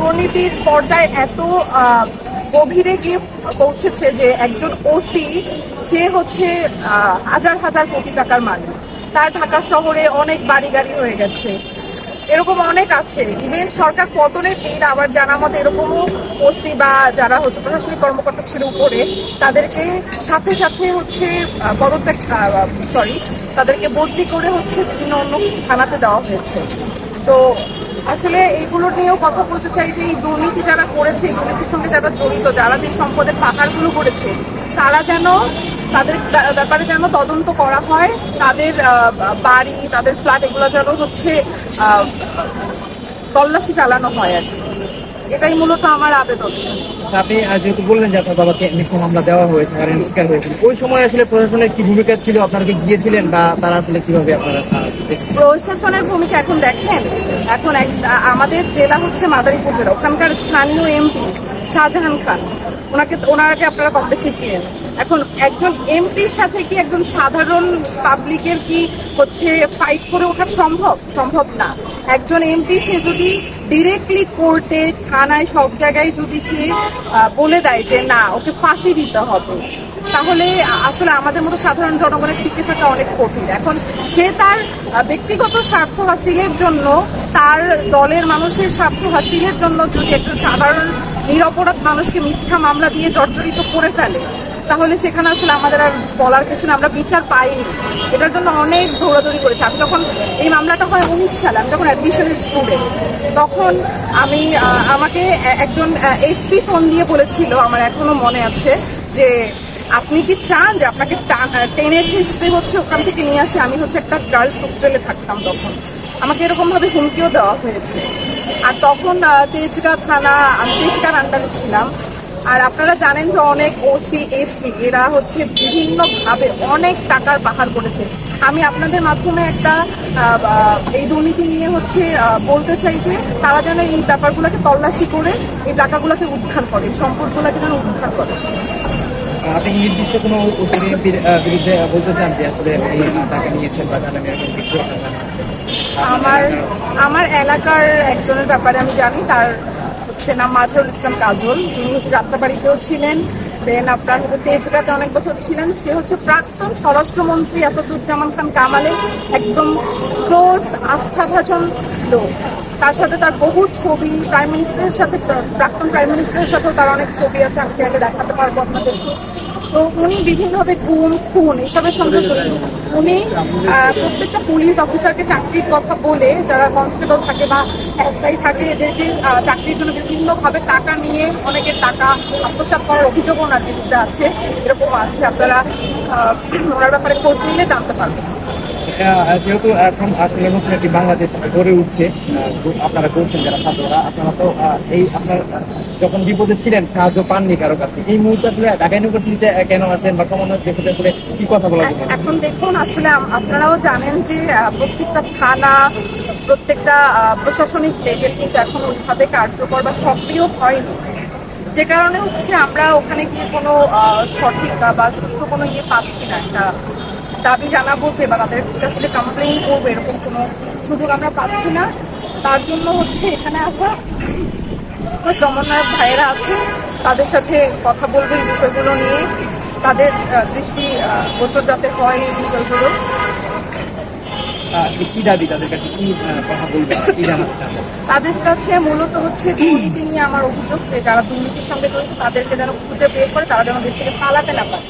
দুর্নীতির পর্যায়ে এত গভীরে গিয়ে পৌঁছেছে যে একজন ওসি সে হচ্ছে হাজার হাজার কোটি টাকার মালিক। তার ঢাকা শহরে অনেক বাড়ি গাড়ি হয়ে গেছে। এরকম অনেক আছে। ইভেন সরকার পতনের দিন আবার জানা মতো এরকমও ওসি বা যারা হচ্ছে প্রশাসনিক কর্মকর্তা ছিল উপরে, তাদেরকে সাথে সাথে হচ্ছে পদত্যাগ সরি তাদেরকে বদলি করে হচ্ছে বিভিন্ন অন্য থানাতে দেওয়া হয়েছে। তো আসলে এইগুলো নিয়েও কথা বলতে চাই যে এই দুর্নীতি যারা করেছে, এই দুর্নীতির সঙ্গে যারা জড়িত, যারা যে সম্পদের পাহাড়গুলো করেছে, তারা যেন তাদের ব্যা- ব্যাপারে যেন তদন্ত করা হয়, তাদের বাড়ি, তাদের ফ্ল্যাট, এগুলো যেন হচ্ছে তল্লাশি চালানো হয় আর কি। এটাই মূলত আমার আবেদন। আচ্ছা আপনি যেহেতু বললেন যে আপনার বাবাকে মিথ্যা মামলা দেওয়া হয়েছে কারণ শিকার হয়েছিল ওই সময় আসলে প্রশাসনের কি ভূমিকা ছিল? আপনারা কি গিয়েছিলেন বা তারা আসলে কীভাবে আপনারা প্রশাসনের ভূমিকা এখন দেখেন এখন আমাদের জেলা হচ্ছে মাদারীপুর জেলা ওখানকার স্থানীয় এমপি শাহজাহান খান। ওনাকে ওনাকে আপনারা কম বেশি চিনেন। এখন একজন এমপির সাথে কি একজন সাধারণ পাবলিকের কি হচ্ছে ফাইট করে ওঠা সম্ভব? সম্ভব না। একজন এমপি সে যদি ডিরেক্টলি কোর্টে থানায়, সব জায়গায় যদি সে বলে দেয় যে না, ওকে ফাঁসি দিতে হবে, তাহলে আসলে আমাদের মতো সাধারণ জনগণের টিকে থাকা অনেক কঠিন। এখন সে তার ব্যক্তিগত স্বার্থ হাসিলের জন্য, তার দলের মানুষের স্বার্থ হাসিলের জন্য যদি একটা সাধারণ, নিরপরাধ মানুষকে মিথ্যা মামলা দিয়ে জর্জরিত করে ফেলে তাহলে সেখানে আসলে আমাদের আর বলার কিছু না, আমরা বিচার পাইনি। এটার জন্য অনেক দৌড়াদৌড়ি করেছি। আমি যখন এই মামলাটা হয় উনিশ সালে, আমি যখন অ্যাডমিশনের স্টুডেন্ট তখন আমি আমাকে একজন এসপি ফোন দিয়ে বলেছিল, আমার এখনও মনে আছে, যে আপনি কি চান যে আপনাকে টেনে ছিঁচড়ে হচ্ছে ওখান থেকে নিয়ে আসে? আমি হচ্ছে একটা গার্লস হোস্টেলে থাকতাম তখন। আমাকে এরকমভাবে হুমকিও দেওয়া হয়েছে। আর তখন তেজগাঁ থানা, আমি তেজগাঁর আন্ডারে ছিলাম। আর আপনারা জানেন যে অনেক ওসি এসপি এরা হচ্ছে বিভিন্নভাবে অনেক টাকার পাহাড় করেছে আমি আপনাদের মাধ্যমে একটা এই দুর্নীতি নিয়ে হচ্ছে বলতে চাই যে তারা যেন এই ব্যাপারগুলোকে তল্লাশি করে এই টাকাগুলোকে উদ্ধার করে সম্পদগুলোকে যেন উদ্ধার করে আপনি নির্দিষ্ট কোনো বিরুদ্ধে বলতে চান যে আসলে টাকা নিয়েছেন বা জানেন এরকম কিছু? আমার আমার এলাকার একজনের ব্যাপারে আমি জানি তার হচ্ছে নাম মাজহারুল ইসলাম কাজল। তিনি হচ্ছে যাত্রাবাড়িতেও ছিলেন। দেন আপনার হচ্ছে তেজগাতে অনেক বছর ছিলেন। সে হচ্ছে প্রাক্তন স্বরাষ্ট্রমন্ত্রী আসাদুজ্জামান খান কামালের একদম ক্লোজ আস্থাভাজন লোক। তার সাথে তার বহু ছবি প্রাইম মিনিস্টারের সাথে, প্রাক্তন প্রাইম মিনিস্টারের সাথেও তার অনেক ছবি আছে। আমি চাইলে দেখাতে পারব আপনাদেরকে। তো উনি বিভিন্নভাবে গুম, খুন এসবের সঙ্গে উনি প্রত্যেকটা পুলিশ অফিসারকে চাকরির কথা বলে যারা কনস্টেবল থাকে বা এসআই থাকে, এদেরকে চাকরির জন্য বিভিন্নভাবে টাকা নিয়ে অনেকের টাকা আত্মসাৎ করার অভিযোগ ওনার বিরুদ্ধে আছে, এরকম আছে। আপনারা ওনার ব্যাপারে খোঁজ নিলে জানতে পারবেন। যেহেতু এখন আসলে নতুন একটি বাংলাদেশ গড়ে উঠছে আপনারা করছেন যারা ছাত্ররা, আপনারা তো এই আপনার যখন বিপদে ছিলেন সাহায্য পাননি কারও কাছে। এই মুহূর্তে আসলে ঢাকা ইউনিভার্সিটিতে কেন আছেন বা সমন্বয় আসলে কি কথা বলা এখন দেখুন আসলে আপনারাও জানেন যে প্রত্যেকটা থানা প্রত্যেকটা প্রশাসনিক লেভেল কিন্তু এখন ওইভাবে কার্যকর বা সক্রিয় হয়নি। যে কারণে হচ্ছে আমরা ওখানে গিয়ে কোনো সঠিক বা সুষ্ঠু কোনো ইয়ে পাচ্ছি না। একটা দাবি জানাব যে বা তাদের কাছে কমপ্লেইন করব এরকম কোনো সুযোগ আমরা পাচ্ছি না। তার জন্য হচ্ছে এখানে আসা সমন্বয়ক ভাইয়েরা আছে তাদের সাথে কথা বলব এই বিষয়গুলো নিয়ে। তাদের দৃষ্টি গোচর যাতে হয় এই বিষয়গুলো। আসলে কি দাবি? তাদের কাছে কি কথা বলবেন? কি জানাতে চান? তাদের কাছে মূলত হচ্ছে দুর্নীতি নিয়ে আমার অভিযোগ যারা দুর্নীতির সঙ্গে জড়িত তাদেরকে যেন খুঁজে বের করে তারা যেন দেশ থেকে পালাতে না পারে।